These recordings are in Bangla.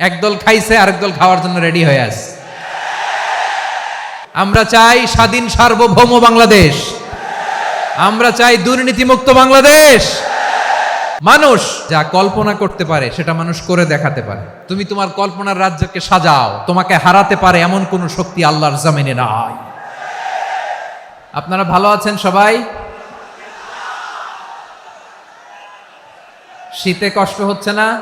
একদল খাইছে, আরেক দল খাওয়ার জন্য রেডি হয়ে আছে। আমরা চাই স্বাধীন সার্বভৌম বাংলাদেশ। আমরা চাই দুর্নীতিমুক্ত বাংলাদেশ। মানুষ যা কল্পনা করতে পারে, সেটা মানুষ করে দেখাতে পারে। তুমি তোমার কল্পনার রাজ্যকে সাজাও, তোমাকে হারাতে পারে এমন কোন শক্তি আল্লাহর জামিনে নাই। আপনারা ভালো আছেন সবাই? শীতে কষ্ট হচ্ছে না?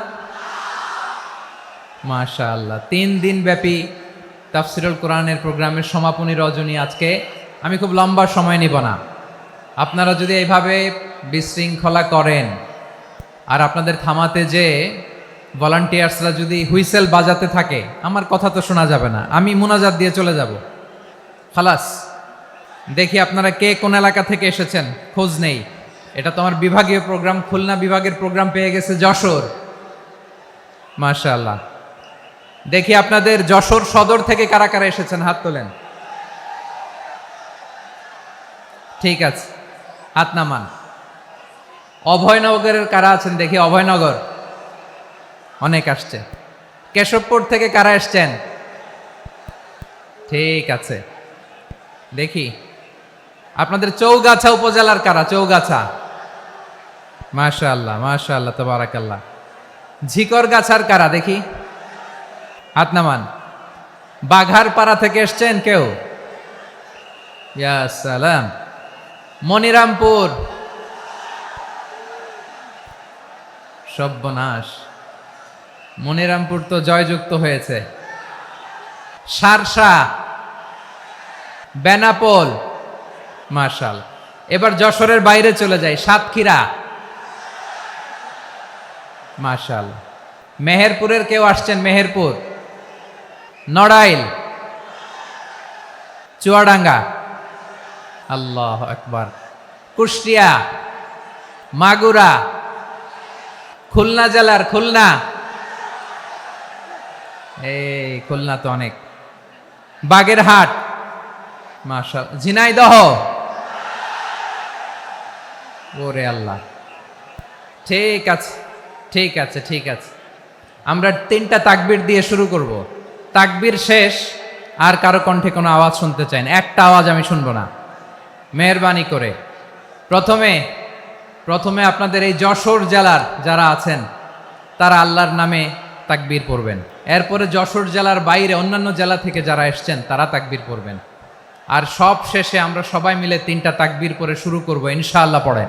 মাশা আল্লাহ তিন দিন ব্যাপী তাফসিরুল কোরআনের প্রোগ্রামের সমাপনী রজনী আজকে। আমি খুব লম্বা সময় নিব না। আপনারা যদি এইভাবে বিশৃঙ্খলা করেন আর আপনাদের থামাতে যে ভলান্টিয়ার্সরা যদি হুইসেল বাজাতে থাকে, আমার কথা তো শোনা যাবে না। আমি মোনাজাত দিয়ে চলে যাব। খালাস, দেখি আপনারা কে কোন এলাকা থেকে এসেছেন? খোঁজ নেই। এটা তো আমার বিভাগীয় প্রোগ্রাম, খুলনা বিভাগের প্রোগ্রাম পেয়ে গেছে যশোর। মাশাআল্লাহ। দেখি আপনাদের যশোর সদর থেকে কারা কারা এসেছেন, হাত তোলেন। ঠিক আছে, হাত নামান। অভয়নগরের কারা আছেন দেখি, অভয়নগর। অনেক আসছে। কেশবপুর থেকে কারা এসছেন? ঠিক আছে। দেখি, আপনাদের চৌগাছা উপজেলার কারা? চৌগাছা। মাশা আল্লাহ মাশা আল্লাহ তবারাকাল্লাহ। ঝিকর গাছার কারা দেখি? হাত নামান। বাঘার পাড়া থেকে এসছেন কেউ? সালাম। মনিরামপুর। সব্যনাশ। মনিরামপুর তো জয়যুক্ত হয়েছে। সারসা। বেনাপোল। মার্শাল এবার যশোরের বাইরে চলে যায় সাতক্ষীরা। মার্শাল মেহেরপুরের কেউ আসছেন? মেহেরপুর। নড়াইল। চুয়াডাঙ্গা। আল্লাহ একবার কুষ্টিয়া। মাগুরা। খুলনা জেলার খুলনা। এই খুলনা তো অনেক। বাগেরহাট। মাশাল, ঝিনাইদহ। ওরে আল্লাহ। ঠিক আছে ঠিক আছে ঠিক আছে। আমরা তিনটা তাকবির দিয়ে শুরু করব। তাকবির শেষ, আর কারও কণ্ঠে কোনো আওয়াজ শুনতে চাই না। একটা আওয়াজ আমি শুনব না। মেহরবানি করে। প্রথমে প্রথমে আপনাদের এই যশোর জেলার যারা আছেন, তারা আল্লাহর নামে তাকবীর পড়বেন। এরপরে যশোর জেলার বাইরে অন্যান্য জেলা থেকে যারা এসছেন, তারা তাকবীর পড়বেন। আর সব শেষে আমরা সবাই মিলে তিনটা তাকবীর পরে শুরু করব, ইনশাআল্লাহ পড়েন।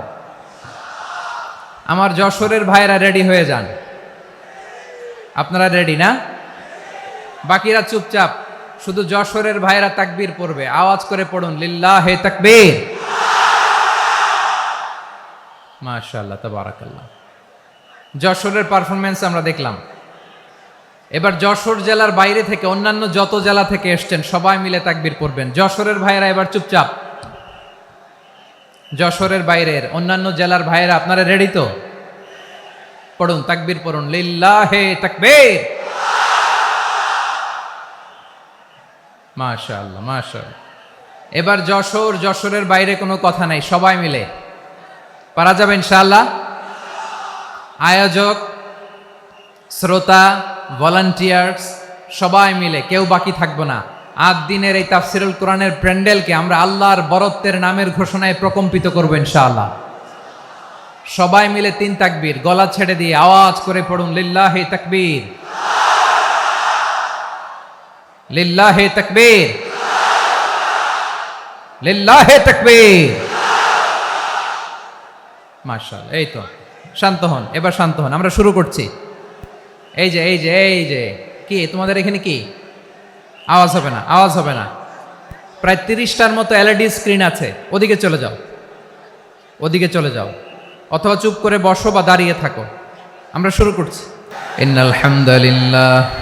আমার যশোরের ভাইয়েরা রেডি হয়ে যান। আপনারা রেডি না? বাকিরা চুপচাপ, শুধু যশোরের ভাইয়েরা তাকবীর পড়বে। আওয়াজ করে পড়ুন, লিল্লাহ হে তাকবীর। মাশাআল্লাহ, তাবারাকাল্লাহ। যশোরের পারফরমেন্স আমরা দেখলাম। এবার যশোর জেলার বাইরে থেকে অন্যান্য যত জেলা থেকে এসছেন, সবাই মিলে তাকবীর পড়বেন। যশোরের ভাইয়েরা এবার চুপচাপ। যশোরের বাইরের অন্যান্য জেলার ভাইয়েরা আপনারা রেডি তো? পড়ুন, তাকবীর পড়ুন, লিল্লাহে তাকবীর। মাশাআল্লাহ মাশাআল্লাহ। এবার যশোর, যশোরের বাইরে কোনো কথা নাই, সবাই মিলে। পারা যাবে ইনশাআল্লাহ? আয়োজক, শ্রোতা ভলান্টিয়ার্স সবাই মিলে, কেউ বাকি থাকব না। আট দিনের এই তাফসিরুল কোরআনের প্যান্ডেলকে আমরা আল্লাহর বরত্বের নামের ঘোষণায় প্রকম্পিত করব ইনশাআল্লাহ। সবাই মিলে তিন তাকবীর, গলা ছেড়ে দিয়ে আওয়াজ করে পড়ুন, লিল্লাহে তাকবীর। লিল্লাহে তাকবীর। লিল্লাহে তাকবীর। মার্শাল এই তো, শান্ত হন, এবার শান্ত হন, আমরা শুরু করছি। এই যে এই যে এই যে, কি, তোমাদের এখানে কি? আওয়াজ হবে না, আওয়াজ হবে না। প্রায় তিরিশটার মতো এলইডি স্ক্রিন আছে, ওদিকে চলে যাও। ওদিকে চলে যাও, অথবা চুপ করে বসো বা দাঁড়িয়ে থাকো। আমরা শুরু করছি। ইন্নাল হামদালিল্লাহ।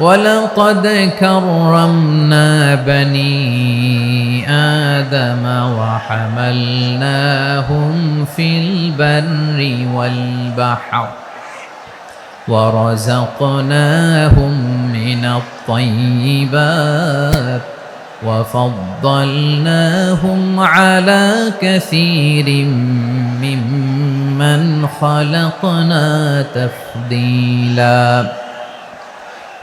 ولقد كرمنا بني آدم وحملناهم في البر والبحر ورزقناهم من الطيبات وفضلناهم على كثير ممن خلقنا تفضيلاً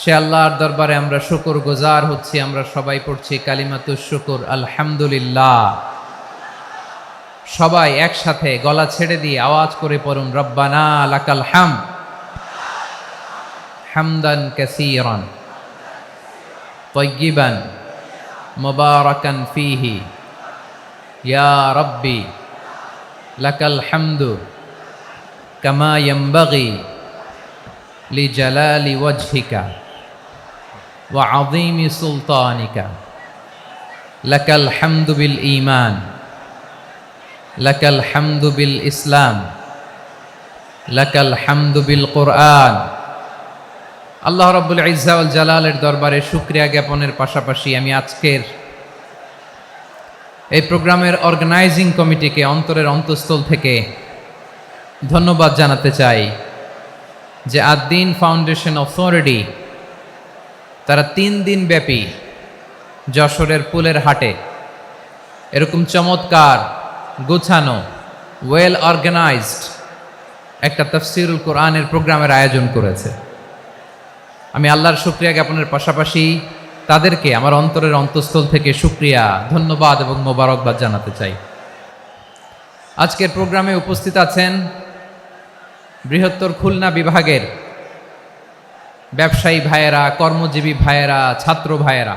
সে আল্লাহর দরবারে আমরা শুকর গুজার হচ্ছি, আমরা সবাই পড়ছি কালিমাতু শুকুর, আলহামদুলিল্লাহ। সবাই একসাথে গলা ছেড়ে দিয়ে আওয়াজ করে পড়ুন, রব্বানা আলাকাল হাম। হামদান কাসিরান তৈগিবান মুবারাকান ফিহি। ইয়া রব্বি, লাকাল হামদু কামা ইয়ামবাগি লিজালালি ওয়াজহিকা। وعظيم سلطانك লাকাল হামদু বিল ঈমান লাকাল হামদু বিল ইসলাম লাকাল হামদু বিল কোরআন আল্লাহ রব্বুল ইজ্জাউল জালালের দরবারে শুক্রিয়া জ্ঞাপনের পাশাপাশি আমি আজকের এই প্রোগ্রামের অর্গানাইজিং কমিটিকে অন্তরের অন্তঃস্থল থেকে ধন্যবাদ জানাতে চাই যে আদ্দিন ফাউন্ডেশন অথরিটি তারা তিন দিন ব্যাপী যশোরের পুলের হাটে। এরকম চমৎকার, গোছানো ওয়েল অর্গানাইজড একটা তফসিরুল কোরআনের প্রোগ্রামের আয়োজন করেছে। আমি আল্লাহর শুক্রিয়া জ্ঞাপনের পাশাপাশি তাদেরকে আমার অন্তরের অন্তঃস্থল থেকে শুক্রিয়া, ধন্যবাদ এবং মোবারকবাদ জানাতে চাই। আজকের প্রোগ্রামে উপস্থিত আছেন বৃহত্তর খুলনা বিভাগের ব্যবসায়ী ভাইয়েরা, কর্মজীবী ভাইয়েরা, ছাত্র ভাইয়েরা,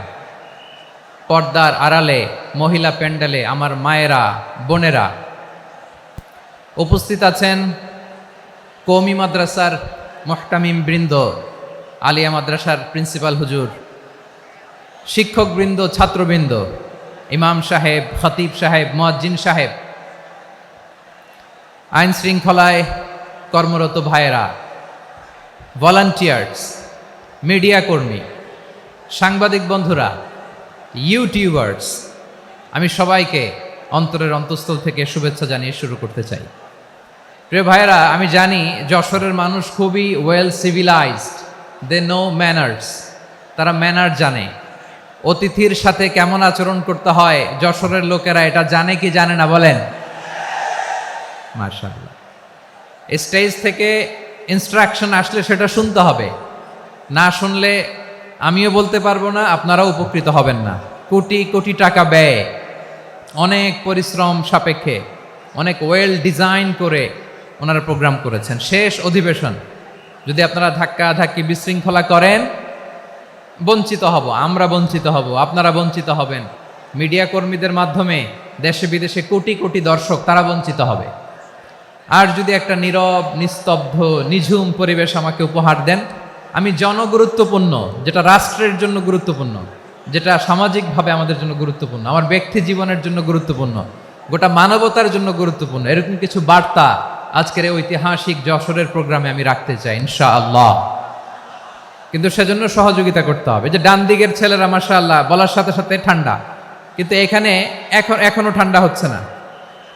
পর্দার আড়ালে, মহিলা প্যান্ডেলে আমার মায়েরা, বোনেরা উপস্থিত আছেন কৌমি মাদ্রাসার মোহতামিম বৃন্দ, আলিয়া মাদ্রাসার প্রিন্সিপাল হুজুর, শিক্ষকবৃন্দ, ছাত্রবৃন্দ, ইমাম সাহেব, খতিব সাহেব, মুয়াজ্জিন সাহেব আইন শৃঙ্খলায় কর্মরত ভাইয়েরা ভলান্টিয়ার্স মিডিয়া কর্মী, সাংবাদিক বন্ধুরা, ইউটিউবার্স, আমি সবাইকে অন্তরের অন্তঃস্থল থেকে শুভেচ্ছা জানিয়ে শুরু করতে চাই। প্রিয় ভাইয়েরা, আমি জানি যশোরের মানুষ খুবই well civilised they know manners তারা ম্যানার জানে। অতিথির সাথে কেমন আচরণ করতে হয়, যশোরের লোকেরা এটা জানে কি জানে না বলেন? মার্শাল্লাহ স্টেজ থেকে ইনস্ট্রাকশন আসলে সেটা শুনতে হবে। না শুনলে আমিও বলতে পারব না, আপনারাও উপকৃত হবেন না। কোটি কোটি টাকা ব্যয়, অনেক পরিশ্রম সাপেক্ষে, অনেক ওয়েল ডিজাইন করে ওনারা প্রোগ্রাম করেছেন। শেষ অধিবেশন, যদি আপনারা ধাক্কা ধাক্কি বিশৃঙ্খলা করেন, বঞ্চিত হব, আমরা বঞ্চিত হব, আপনারা বঞ্চিত হবেন। মিডিয়া কর্মীদের মাধ্যমে দেশে বিদেশে কোটি কোটি দর্শক, তারা বঞ্চিত হবে। আর যদি একটা নীরব, নিস্তব্ধ, নিঝুম পরিবেশ আমাকে উপহার দেন আমি জনগুরুত্বপূর্ণ, যেটা রাষ্ট্রের জন্য গুরুত্বপূর্ণ, যেটা সামাজিকভাবে আমাদের জন্য গুরুত্বপূর্ণ, আমার ব্যক্তি জীবনের জন্য গুরুত্বপূর্ণ, গোটা মানবতার জন্য গুরুত্বপূর্ণ, এরকম কিছু বার্তা আজকের এই ঐতিহাসিক যশোরের প্রোগ্রামে আমি রাখতে চাই ইনশা আল্লাহ কিন্তু সেজন্য সহযোগিতা করতে হবে। যে ডান দিকের ছেলেরা মাসা আল্লাহ বলার সাথে সাথে ঠান্ডা। কিন্তু এখানে এখন, এখনও ঠান্ডা হচ্ছে না।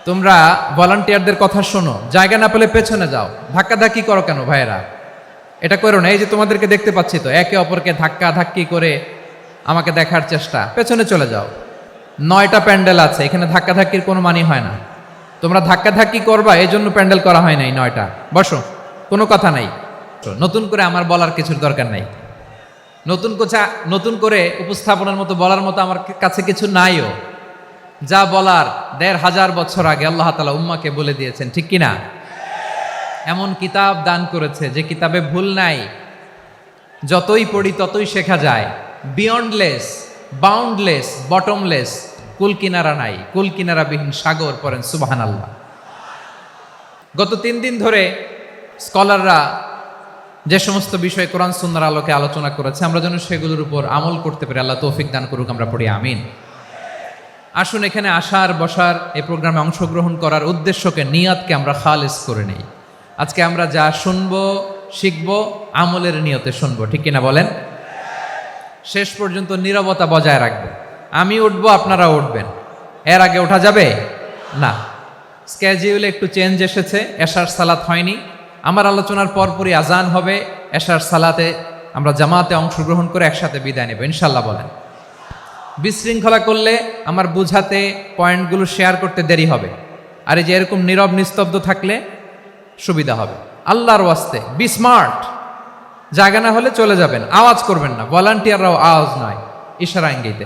তোমরা ভলান্টিয়ারদের কথা শোনো, জায়গা না পেলে পেছনে যাও। ধাক্কা ধাক্কি করো কেন ভাইয়েরা? এটা করো না, এই যে তোমাদেরকে দেখতে পাচ্ছি তো, একে অপরকে ধাক্কা ধাক্কি করে আমাকে দেখার চেষ্টা। পেছনে চলে যাও। নয়টা প্যান্ডেল আছে, এখানে ধাক্কা ধাক্কির কোনো মানি হয় না। তোমরা ধাক্কা ধাক্কি করবা, এই জন্য প্যান্ডেল করা হয় নাই নয়টা। বসো, কোনো কথা নাই। নতুন করে আমার বলার কিছুর দরকার নাই। নতুন কোচা, নতুন করে উপস্থাপনের মতো বলার মতো আমার কাছে কিছু নাইও। যা বলার দেড় হাজার বছর আগে আল্লাহ তালা উম্মাকে বলে দিয়েছেন, ঠিক কিনা? এমন কিতাব দান করেছে যে কিতাবে ভুল নাই। যতই পড়ি, ততই শেখা যায়। বিয়ন্ডলেস বাউন্ডলেস বটমলেস কুল কিনারা নাই। কুল কিনারাবিহীন সাগর পড়েন সুবাহান আল্লাহ গত তিন দিন ধরে স্কলাররা যে সমস্ত বিষয় কোরআন সুন্দর আলোকে আলোচনা করেছে, আমরা যেন সেগুলোর উপর আমল করতে পারি। আল্লাহ তৌফিক দান করুক, আমরা পড়ি, আমিন। আসুন এখানে আসার, বসার এই প্রোগ্রামে অংশগ্রহণ করার উদ্দেশ্যকে, নিয়াতকে আমরা খালেজ করে নেই। আজকে আমরা যা শুনব, শিখব, আমলের নিয়তে শুনব, ঠিক কিনা বলেন? শেষ পর্যন্ত নীরবতা বজায় রাখবে। আমি উঠবো, আপনারা উঠবেন। এর আগে ওঠা যাবে? না। স্ক্যাজিউলে একটু চেঞ্জ এসেছে, এশার সালাত হয়নি। আমার আলোচনার পরপরই আজান হবে, এশার সালাতে আমরা জামাতে অংশগ্রহণ করে একসাথে বিদায় নেব ইনশাল্লাহ বলেন। বিশৃঙ্খলা করলে আমার বুঝাতে পয়েন্টগুলো শেয়ার করতে দেরি হবে। আর এই যে এরকম নীরব নিস্তব্ধ থাকলে সুবিধা হবে। আল্লাহর ওয়াস্তে বি স্মার্ট জায়গা না হলে চলে যাবেন, আওয়াজ করবেন না। ভলান্টিয়াররাও আওয়াজ নয় ইশারা ইঙ্গিতে।